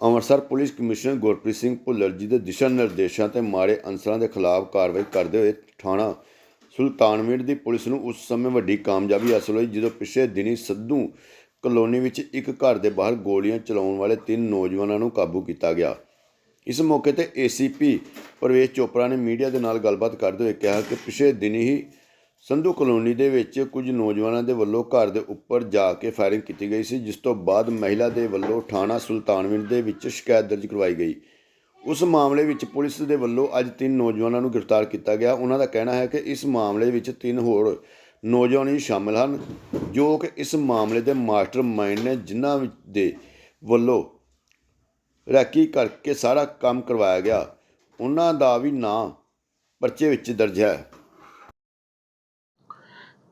Amritsar police commissioner Gurpreet Singh Bhullar ji ਦੇ ਦਿਸ਼ਾ ਨਿਰਦੇਸ਼ਾਂ ਤੇ ਮਾੜੇ ਅਨਸਰਾਂ ਦੇ ਖਿਲਾਫ ਕਾਰਵਾਈ ਕਰਦੇ ਹੋਏ ਥਾਣਾ ਸੁਲਤਾਨਵਿੰਡ ਦੀ ਪੁਲਿਸ ਨੂੰ ਉਸ ਸਮੇਂ ਵੱਡੀ ਕਾਮਯਾਬੀ ਹਾਸਲ ਹੋਈ, ਜਦੋਂ ਪਿਛਲੇ ਦਿਨੀ ਸੱਧੂ ਕਲੋਨੀ ਵਿੱਚ ਇੱਕ ਘਰ ਦੇ ਬਾਹਰ ਗੋਲੀਆਂ ਚਲਾਉਣ ਵਾਲੇ ਤਿੰਨ ਨੌਜਵਾਨਾਂ ਨੂੰ ਕਾਬੂ ਕੀਤਾ ਗਿਆ। ਇਸ ਮੌਕੇ ਤੇ ਏਸੀਪੀ ਪ੍ਰਵੇਸ਼ ਚੋਪੜਾ ਨੇ ਮੀਡੀਆ ਦੇ ਨਾਲ ਗੱਲਬਾਤ ਕਰਦੇ ਹੋਏ ਕਿਹਾ ਕਿ ਪਿਛਲੇ ਦਿਨੀ ਹੀ ਸੰਧੂ ਕਲੋਨੀ ਦੇ ਵਿੱਚ ਕੁਝ ਨੌਜਵਾਨਾਂ ਦੇ ਵੱਲੋਂ ਘਰ ਦੇ ਉੱਪਰ ਜਾ ਕੇ ਫਾਇਰਿੰਗ ਕੀਤੀ ਗਈ ਸੀ, ਜਿਸ ਤੋਂ ਬਾਅਦ ਮਹਿਲਾ ਦੇ ਵੱਲੋਂ ਥਾਣਾ ਸੁਲਤਾਨਵਿੰਡ ਦੇ ਵਿੱਚ ਸ਼ਿਕਾਇਤ ਦਰਜ ਕਰਵਾਈ ਗਈ। ਉਸ ਮਾਮਲੇ ਵਿੱਚ ਪੁਲਿਸ ਦੇ ਵੱਲੋਂ ਅੱਜ ਤਿੰਨ ਨੌਜਵਾਨਾਂ ਨੂੰ ਗ੍ਰਿਫਤਾਰ ਕੀਤਾ ਗਿਆ। ਉਹਨਾਂ ਦਾ ਕਹਿਣਾ ਹੈ ਕਿ ਇਸ ਮਾਮਲੇ ਵਿੱਚ ਤਿੰਨ ਹੋਰ ਨੌਜਵਾਨ ਵੀ ਸ਼ਾਮਲ ਹਨ, ਜੋ ਕਿ ਇਸ ਮਾਮਲੇ ਦੇ ਮਾਸਟਰ ਮਾਈਂਡ ਨੇ, ਜਿਨ੍ਹਾਂ ਦੇ ਵੱਲੋਂ ਰੈਕੀ ਕਰਕੇ ਸਾਰਾ ਕੰਮ ਕਰਵਾਇਆ ਗਿਆ। ਉਹਨਾਂ ਦਾ ਵੀ ਨਾਂ ਪਰਚੇ ਵਿੱਚ ਦਰਜ ਹੈ।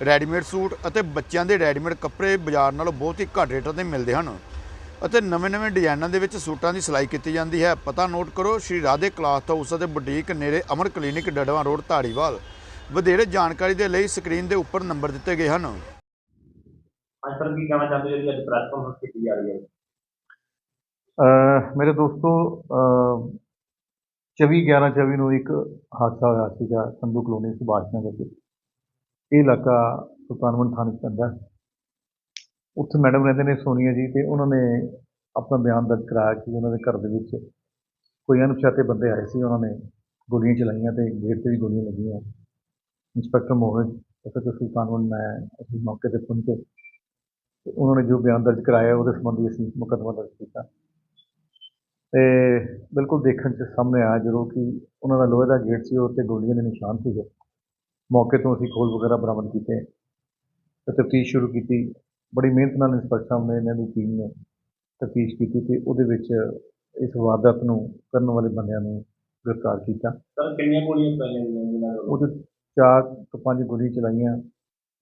ਰੈਡੀਮੇਡ ਸੂਟ ਅਤੇ ਬੱਚਿਆਂ ਦੇ ਰੈਡੀਮੇਡ ਕੱਪੜੇ ਬਾਜ਼ਾਰ ਨਾਲੋਂ ਬਹੁਤ ਹੀ ਘੱਟ ਰੇਟਾਂ ਤੇ ਮਿਲਦੇ ਹਨ। ਅਤੇ ਨਵੇਂ-ਨਵੇਂ ਡਿਜ਼ਾਈਨਾਂ ਦੇ ਵਿੱਚ ਸੂਟਾਂ ਦੀ ਸਿਲਾਈ ਕੀਤੀ ਜਾਂਦੀ ਹੈ। ਪਤਾ ਨੋਟ ਕਰੋ ਸ਼੍ਰੀ ਰਾਧੇ ਕਲਾਥ ਹਾਊਸ ਅਤੇ ਬੁਟੀਕ ਨੇੜੇ ਅਮਰ ਕਲੀਨਿਕ ਡੜਵਾ ਰੋਡ ਧਾਰੀਵਾਲ। ਵਧੇਰੇ ਜਾਣਕਾਰੀ ਦੇ ਲਈ ਸਕਰੀਨ ਦੇ ਉੱਪਰ ਨੰਬਰ ਦਿੱਤੇ ਗਏ ਹਨ। ਅੱਜ ਸਰ ਕੀ ਕਹਿਣਾ ਚਾਹੁੰਦੇ ਹੋ ਜਿਹੜੀ ਅੱਜ ਪ੍ਰੈਸ ਕਾਨਫਰੰਸ ਕੀਤੀ ਜਾ ਰਹੀ ਹੈ। ਅਹ ਮੇਰੇ ਦੋਸਤੋ ਅਹ 24 11 24 ਨੂੰ ਇੱਕ ਹਾਦਸਾ ਹੋਇਆ ਸੀਗਾ ਸੰਧੂ ਕਲੋਨੀ ਸੁਭਾਸ਼ ਨਗਰ ਵਿੱਚ। ਇਹ ਇਲਾਕਾ ਸੁਲਤਾਨਵੰਡ ਥਾਣੇ 'ਚ ਪੈਂਦਾ ਉੱਥੇ ਮੈਡਮ ਰਹਿੰਦੇ ਨੇ ਸੋਨੀਆ ਜੀ ਤੇ ਉਹਨਾਂ ਨੇ ਆਪਣਾ ਬਿਆਨ ਦਰਜ ਕਰਾਇਆ ਕਿ ਉਹਨਾਂ ਦੇ ਘਰ ਦੇ ਵਿੱਚ ਕੋਈ ਅਣਪਛਾਤੇ ਬੰਦੇ ਆਏ ਸੀ, ਉਹਨਾਂ ਨੇ ਗੋਲੀਆਂ ਚਲਾਈਆਂ ਤੇ ਗੇਟ ਤੇ ਵੀ ਗੋਲੀਆਂ ਲੱਗੀਆਂ। ਇੰਸਪੈਕਟਰ ਮੋਹਨ ਅਤੇ ਸੁਲਤਾਨਵੰਡ ਮੈਂ ਅਸੀਂ ਮੌਕੇ ਤੇ ਪਹੁੰਚੇ ਤੇ ਉਹਨਾਂ ਨੇ ਜੋ ਬਿਆਨ ਦਰਜ ਕਰਾਇਆ ਉਹਦੇ ਸੰਬੰਧੀ ਅਸੀਂ ਮੁਕੱਦਮਾ ਦਰਜ ਕੀਤਾ। ਤੇ ਬਿਲਕੁਲ ਦੇਖਣ 'ਚ ਸਾਹਮਣੇ ਆਇਆ ਜਦੋਂ ਕਿ ਉਹਨਾਂ ਦਾ ਲੋਹੇ ਦਾ ਗੇਟ ਸੀ, ਉਹ 'ਤੇ ਗੋਲੀਆਂ ਦੇ ਨਿਸ਼ਾਨ ਸੀਗੇ। ਮੌਕੇ ਤੋਂ ਅਸੀਂ ਖੋਲ ਵਗੈਰਾ ਬਰਾਮਦ ਕੀਤੇ। ਤੇ ਤਫਤੀਸ਼ ਸ਼ੁਰੂ ਕੀਤੀ। ਬੜੀ ਮਿਹਨਤ ਨਾਲ ਇੰਸਪੈਕਟਰ ਸਾਹਿਬ ਨੇ ਇਹਨਾਂ ਦੀ ਟੀਮ ਨੇ ਤਫਤੀਸ਼ ਕੀਤੀ ਤੇ ਉਹਦੇ ਵਿੱਚ ਇਸ ਵਾਰਦਾਤ ਨੂੰ ਕਰਨ ਵਾਲੇ ਬੰਦਿਆਂ ਨੂੰ ਗ੍ਰਿਫਤਾਰ ਕੀਤਾ। ਸਰ ਕਿੰਨੀਆਂ ਗੋਲੀਆਂ ਚਲਾਈਆਂ ਗਈਆਂ ਉਹਦੇ ਚਾਰ ਤੋਂ ਪੰਜ ਗੋਲੀਆਂ ਚਲਾਈਆਂ।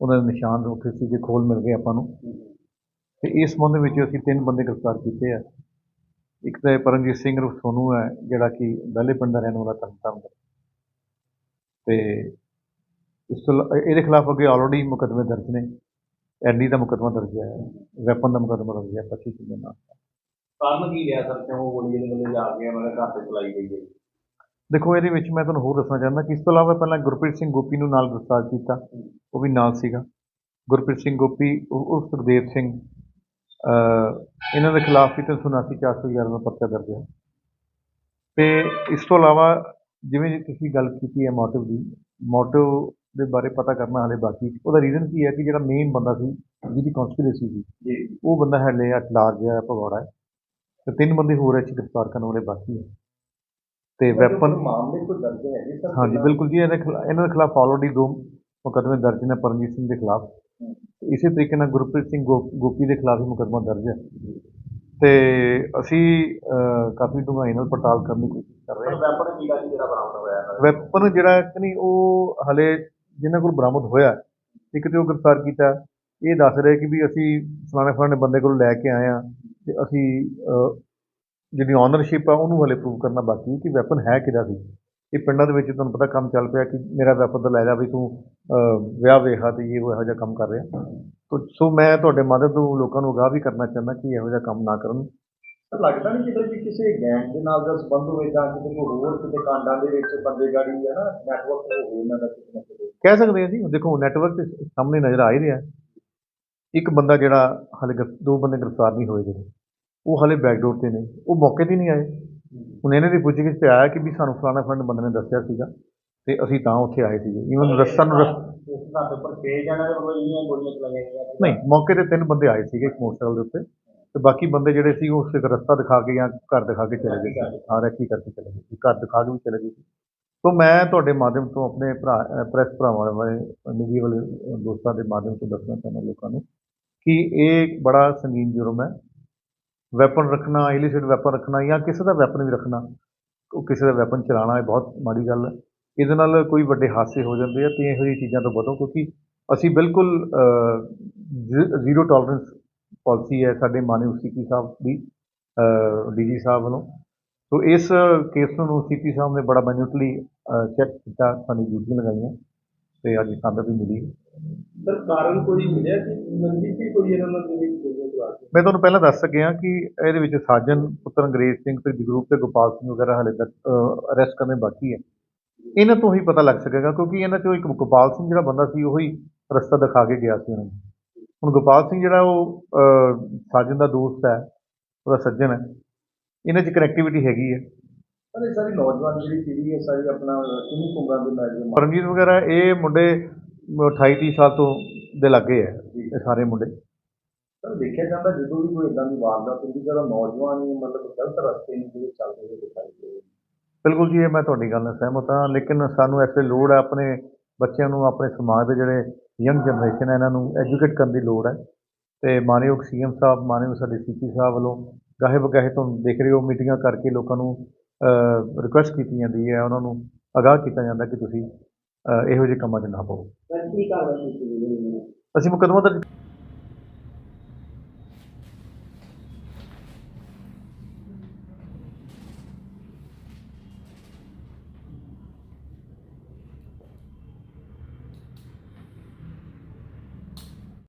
ਉਹਨਾਂ ਦੇ ਨਿਸ਼ਾਨ ਉੱਥੇ ਸੀਗੇ ਖੋਲ ਮਿਲ ਗਏ ਆਪਾਂ ਨੂੰ। ਤੇ ਇਸ ਸੰਬੰਧ ਵਿੱਚ ਅਸੀਂ ਤਿੰਨ ਬੰਦੇ ਗ੍ਰਿਫਤਾਰ ਕੀਤੇ ਆ। ਇੱਕ ਤਾਂ ਪਰਮਜੀਤ ਸਿੰਘ ਰੂਪ ਸੋਨੂ ਹੈ ਜਿਹੜਾ ਕਿ ਬਹਿਲੇ ਪਿੰਡ ਦਾ ਰਹਿਣ ਵਾਲਾ ਤਰਨਤਾਰਨ ਦਾ। ਤੇ ਇਸ ਤੋਂ ਇਹਦੇ ਖਿਲਾਫ ਅੱਗੇ ਆਲਰੇਡੀ ਮੁਕੱਦਮੇ ਦਰਜ ਨੇ। ਐਡੀ ਦਾ ਮੁਕੱਦਮਾ ਦਰਜ ਹੈ ਵੈਪਨ ਦਾ ਮੁਕੱਦਮਾ ਦਰਜ ਹੈ 25 ਕਿਲੋ ਨਾਲ ਕਾਰਨ ਕੀ ਰਿਹਾ ਸਰ? ਕਿਉਂ ਗੋਲੀ ਇਹਦੇ ਵੱਲੋਂ ਜਾ ਕੇ ਦੇ ਘਰ ਤੇ ਚਲਾਈ ਗਈ ਹੈ? ਦੇਖੋ ਇਹਦੇ ਵਿੱਚ ਮੈਂ ਤੁਹਾਨੂੰ ਹੋਰ ਦੱਸਣਾ ਚਾਹੁੰਦਾ ਕਿ ਇਸ ਤੋਂ ਇਲਾਵਾ ਪਹਿਲਾਂ ਗੁਰਪ੍ਰੀਤ ਸਿੰਘ ਗੋਪੀ ਨੂੰ ਨਾਲ ਗ੍ਰਿਫਤਾਰ ਕੀਤਾ। ਉਹ ਵੀ ਨਾਲ ਸੀਗਾ। ਗੁਰਪ੍ਰੀਤ ਸਿੰਘ ਗੋਪੀ ਉ- ਉਰਫ ਸੁਖਦੇਵ ਸਿੰਘ ਇਹਨਾਂ ਦੇ ਖਿਲਾਫ ਵੀ 379 411 ਦਾ ਪਰਚਾ ਦਰਜ ਹੈ ਤੇ ਇਸ ਤੋਂ ਇਲਾਵਾ ਜਿਵੇਂ ਤੁਸੀਂ ਗੱਲ ਕੀਤੀ ਹੈ ਮੋਟਿਵ ਦੀ ਮੋਟਿਵ ਦੇ ਬਾਰੇ ਪਤਾ ਕਰਨਾ ਹਾਲੇ ਬਾਕੀ। ਉਹਦਾ ਰੀਜ਼ਨ ਕੀ ਹੈ ਕਿ ਜਿਹੜਾ ਮੇਨ ਬੰਦਾ ਸੀ ਜਿਹਦੀ ਕਨਸਪੀਰੇਸੀ ਸੀ ਉਹ ਬੰਦਾ ਹਲੇ at large ਹੈ ਭਗੌੜਾ ਹੈ। ਤੇ ਤਿੰਨ ਬੰਦੇ ਹੋਰ 'ਚ ਗ੍ਰਿਫਤਾਰ ਕਰਨ ਵਾਲੇ ਬਾਕੀ ਹੈ। ਤੇ ਵੈਪਨ ਮਾਮਲੇ ਕੋਈ ਦਰਜ ਹੈ ਜੀ ਸਰ? ਹਾਂਜੀ ਬਿਲਕੁਲ ਜੀ ਇਹਨਾਂ ਦੇ ਖਿਲਾਫ ਆਲਰੇਡੀ ਦੋ ਮੁਕੱਦਮੇ ਦਰਜ ਨੇ ਪਰਮਜੀਤ ਸਿੰਘ ਦੇ ਖਿਲਾਫ। ਇਸੇ ਤਰੀਕੇ ਨਾਲ ਗੁਰਪ੍ਰੀਤ ਸਿੰਘ ਗੋਪੀ ਦੇ ਖਿਲਾਫ ਵੀ ਮੁਕੱਦਮਾ ਦਰਜ ਹੈ। ਤੇ ਅਸੀਂ ਕਾਫੀ ਡੂੰਘਾਈ ਨਾਲ ਪੜਤਾਲ ਕਰਨ ਦੀ ਕੋਸ਼ਿਸ਼ ਕਰ ਰਹੇ ਹਾਂ। ਵੈਪਨ ਕੀ ਜਿਹੜਾ ਬਰਾਮਦ ਹੋਇਆ? ਵੈਪਨ ਜਿਹੜਾ ਕਿ ਨਹੀਂ ਉਹ ਹਲੇ ਜਿਨ੍ਹਾਂ ਕੋਲ ਬਰਾਮਦ ਹੋਇਆ ਇੱਕ ਤੇ ਉਹ ਗ੍ਰਿਫਤਾਰ ਕੀਤਾ ਇਹ ਦੱਸ ਰਹੇ ਕਿ ਵੀ ਅਸੀਂ ਫਲਾਣੇ ਫਲਾਣੇ ਬੰਦੇ ਕੋਲ ਲੈ ਕੇ ਆਏ ਆ ਤੇ ਅਸੀਂ ਜਿਹੜੀ ਓਨਰਸ਼ਿਪ ਆ ਉਹਨੂੰ ਹਲੇ ਪ੍ਰੂਵ ਕਰਨਾ ਬਾਕੀ ਕਿ ਵੈਪਨ ਹੈ ਕਿਹਦਾ ਸੀ। ਇਹ ਪਿੰਡਾਂ ਦੇ ਵਿੱਚ ਤੁਹਾਨੂੰ ਪਤਾ ਕੰਮ ਚੱਲ ਪਿਆ ਕਿ ਮੇਰਾ ਵੈਪਨ ਤਾਂ ਲੈ ਜਾ ਵੀ ਤੂੰ ਵਿਆਹ ਵੇਖਾ ਤੇ ਇਹ ਉਹ ਇਹੋ ਜਿਹਾ ਕੰਮ ਕਰ ਰਿਹਾ। ਤੋ, ਸੋ ਮੈਂ ਤੁਹਾਡੇ ਮਾਧਿਅਮ ਤੋਂ ਲੋਕਾਂ ਨੂੰ ਅਗਾਹ ਵੀ ਕਰਨਾ ਚਾਹੁੰਦਾ ਕਿ ਇਹੋ ਜਿਹਾ ਕੰਮ ਨਾ ਕਰਨ। ਲੱਗਦਾ ਨਹੀਂ ਕਿਤੇ ਵੀ ਕਿਸੇ ਗੈਂਗ ਦੇ ਨਾਲ ਦਾ ਸੰਬੰਧ ਹੋਵੇ ਜਾਂ ਕਿਤੇ ਕੋਈ ਹੋਰ ਕਿਤੇ ਕਾਂਡਾਂ ਦੇ ਵਿੱਚ ਬੰਦੇ ਗਾੜੀ ਹੈ ਨਾ ਨੈਟਵਰਕ ਹੋਵੇ ਇਹਨਾਂ ਦਾ ਕਿਸੇ ਨਾ ਕਹਿ ਸਕਦੇ ਹਾਂ ਜੀ ਦੇਖੋ ਨੈਟਵਰਕ ਤੇ ਸਾਹਮਣੇ ਨਜ਼ਰ ਆ ਹੀ ਰਿਹਾ। ਇੱਕ ਬੰਦਾ ਜਿਹੜਾ ਹਲੇ ਦੋ ਬੰਦੇ ਗ੍ਰਿਫਤਾਰ ਨਹੀਂ ਹੋਏ ਜਿਹੜੇ ਉਹ ਹਲੇ ਬੈਕਡੋਰ ਤੇ ਨੇ ਉਹ ਮੌਕੇ ਤੇ ਨਹੀਂ ਆਏ। ਹੁਣ ਇਹਨਾਂ ਦੀ ਪੁੱਛਗਿੱਛ ਤੇ ਆਇਆ ਕਿ ਵੀ ਸਾਨੂੰ ਫਲਾਣਾ ਫਲਾਣਾ ਬੰਦੇ ਨੇ ਦੱਸਿਆ ਸੀਗਾ ਤੇ ਅਸੀਂ ਤਾਂ ਉੱਥੇ ਆਏ ਸੀਗੇ। ਈਵਨ ਰਸਤਾ ਨੂੰ ਨਹੀਂ ਮੌਕੇ ਤੇ ਤਿੰਨ ਬੰਦੇ ਆਏ ਸੀਗੇ ਇੱਕ ਮੋਟਰਸਾਈਕਲ ਦੇ ਉੱਤੇ ਤੇ ਬਾਕੀ ਬੰਦੇ ਜਿਹੜੇ ਸੀ ਉਹ ਸਿਰਫ ਰਸਤਾ ਦਿਖਾ ਕੇ ਜਾਂ ਘਰ ਦਿਖਾ ਕੇ ਚਲੇ ਗਏ ਸੀ। ਹਾਂ ਰੈਕੀ ਕਰਕੇ ਚਲੇ ਗਏ ਘਰ ਦਿਖਾ ਕੇ ਵੀ ਚਲੇ ਗਏ ਸੋ ਮੈਂ ਤੁਹਾਡੇ ਮਾਧਿਅਮ ਤੋਂ ਆਪਣੇ ਭਰਾ ਪ੍ਰੈਸ ਭਰਾਵਾਂ ਵਾਲੇ ਮੀਡੀਆ ਵਾਲੇ ਦੋਸਤਾਂ ਦੇ ਮਾਧਿਅਮ ਤੋਂ ਦੱਸਣਾ ਚਾਹੁੰਦਾ ਲੋਕਾਂ ਨੂੰ ਕਿ ਇਹ ਬੜਾ ਸੰਗੀਨ ਜੁਰਮ ਹੈ। ਵੈਪਨ ਰੱਖਣਾ ਇਲਿਸਿਟ ਵੈਪਨ ਰੱਖਣਾ ਜਾਂ ਕਿਸੇ ਦਾ ਵੈਪਨ ਵੀ ਰੱਖਣਾ, ਉਹ ਕਿਸੇ ਦਾ ਵੈਪਨ ਚਲਾਉਣਾ ਇਹ ਬਹੁਤ ਮਾੜੀ ਗੱਲ ਹੈ। ਇਹਦੇ ਨਾਲ ਕੋਈ ਵੱਡੇ ਹਾਦਸੇ ਹੋ ਜਾਂਦੇ ਆ ਤੇ ਇਹੋ ਜਿਹੀ ਚੀਜ਼ਾਂ ਤੋਂ ਬਚੋ ਕਿਉਂਕਿ ਅਸੀਂ ਬਿਲਕੁਲ ਜ਼ੀਰੋ ਟੋਲਰੈਂਸ ਪਾਲਿਸੀ ਹੈ ਸਾਡੇ ਮਾਨਯੋਗ ਸੀਪੀ ਸਾਹਿਬ ਦੀ ਡੀਜੀ ਸਾਹਿਬ ਵੱਲੋਂ। ਸੋ ਇਸ ਕੇਸ ਨੂੰ ਸੀਪੀ ਸਾਹਿਬ ਨੇ ਬੜਾ ਮੈਨੂਟਲੀ ਚੈੱਕ ਕੀਤਾ ਸਾਡੀ ਡਿਊਟੀ ਲਗਾਈਆਂ ਤੇ ਅੱਜ ਸਾਨੂੰ ਵੀ ਮਿਲੀ। ਸਰ ਕਾਰਨ ਕੋਈ ਮਿਲਿਆ ਕਿ ਸੀ ਕੋਈ ਇਹਨਾਂ ਨਾਲ ਜਿਹੜੀ ਮੈਂ ਤੁਹਾਨੂੰ ਪਹਿਲਾਂ ਦੱਸ ਸਕਿਆ ਕਿ ਇਹਦੇ ਵਿੱਚ ਸਾਜਨ ਪੁੱਤਰ ਅੰਗਰੇਜ਼ ਸਿੰਘ ਤੇ ਜਗਰੂਪ ਤੇ ਗੋਪਾਲ ਸਿੰਘ ਵਗੈਰਾ ਹਾਲੇ ਤੱਕ ਅਰੈਸਟ ਕਰਨੇ ਬਾਕੀ ਹੈ। ਇਹਨਾਂ ਤੋਂ ਹੀ ਪਤਾ ਲੱਗ ਸਕੇਗਾ ਕਿਉਂਕਿ ਇਹਨਾਂ ਚੋਂ ਇੱਕ ਗੋਪਾਲ ਸਿੰਘ ਜਿਹੜਾ ਬੰਦਾ ਸੀ ਉਹੀ ਰਸਤਾ ਦਿਖਾ ਕੇ ਗਿਆ ਸੀ ਉਹਨਾਂ ਨੂੰ। ਹੁਣ ਗੋਪਾਲ ਸਿੰਘ ਜਿਹੜਾ ਉਹ ਸਾਜਨ ਦਾ ਦੋਸਤ ਹੈ ਉਹਦਾ ਸੱਜਣ ਹੈ। ਇਹਨਾਂ 'ਚ ਕਨੈਕਟੀਵਿਟੀ ਹੈਗੀ ਹੈ ਪਰ ਇਹ ਸਾਰੀ ਨੌਜਵਾਨ ਜਿਹੜੀ ਪੀੜ੍ਹੀ ਹੈ ਸਾਰੀ ਆਪਣਾ ਕਿੰਨੀ ਉਮਰਾਂ ਦੇ ਨੌਜਵਾਨ ਪਰਮਜੀਤ ਵਗੈਰਾ ਇਹ ਮੁੰਡੇ 28 30 ਸਾਲ ਤੋਂ ਦੇ ਲੱਗੇ ਹੈ ਇਹ ਸਾਰੇ ਮੁੰਡੇ। ਸਰ ਦੇਖਿਆ ਜਾਂਦਾ ਜਦੋਂ ਵੀ ਕੋਈ ਇਦਾਂ ਦੀ ਵਾਰਦਾਤ ਹੁੰਦੀ ਜਦੋਂ ਨੌਜਵਾਨ ਹੀ ਮਤਲਬ ਗਲਤ ਰਸਤੇ ਨੂੰ ਜਿਹੜੇ ਚੱਲਦੇ ਹੋਏ ਦਿਖਾਈ ਦੇ ਬਿਲਕੁਲ ਜੀ ਇਹ ਮੈਂ ਤੁਹਾਡੀ ਗੱਲ ਨਾਲ ਸਹਿਮਤ ਹਾਂ ਲੇਕਿਨ ਸਾਨੂੰ ਐਸੇ ਲੋੜ ਹੈ ਆਪਣੇ ਬੱਚਿਆਂ ਨੂੰ ਆਪਣੇ ਸਮਾਜ ਦੇ ਜਿਹੜੇ ਯੰਗ ਜਨਰੇਸ਼ਨ ਹੈ ਇਹਨਾਂ ਨੂੰ ਐਜੂਕੇਟ ਕਰਨ ਦੀ ਲੋੜ ਹੈ ਤੇ ਮਾਨਯੋਗ ਸੀਐਮ ਸਾਹਿਬ ਮਾਨਯੋਗ ਸਾਡੇ ਸੀਪੀ ਸਾਹਿਬ ਵੱਲੋਂ ਗਾਹੇ ਬਗਾਹੇ ਤੋਂ ਦੇਖ ਰਹੇ ਹੋ ਮੀਟਿੰਗਾਂ ਕਰਕੇ ਲੋਕਾਂ ਨੂੰ ਰਿਕੁਐਸਟ ਕੀਤੀ ਜਾਂਦੀ ਹੈ ਉਹਨਾਂ ਨੂੰ ਅਗਾਹ ਕੀਤਾ ਜਾਂਦਾ ਕਿ ਤੁਸੀਂ ਇਹੋ ਜਿਹੇ ਕੰਮਾਂ 'ਚ ਨਾ ਪਾਓ ਅਸੀਂ ਮੁਕੱਦਮਾ ਦਰਜ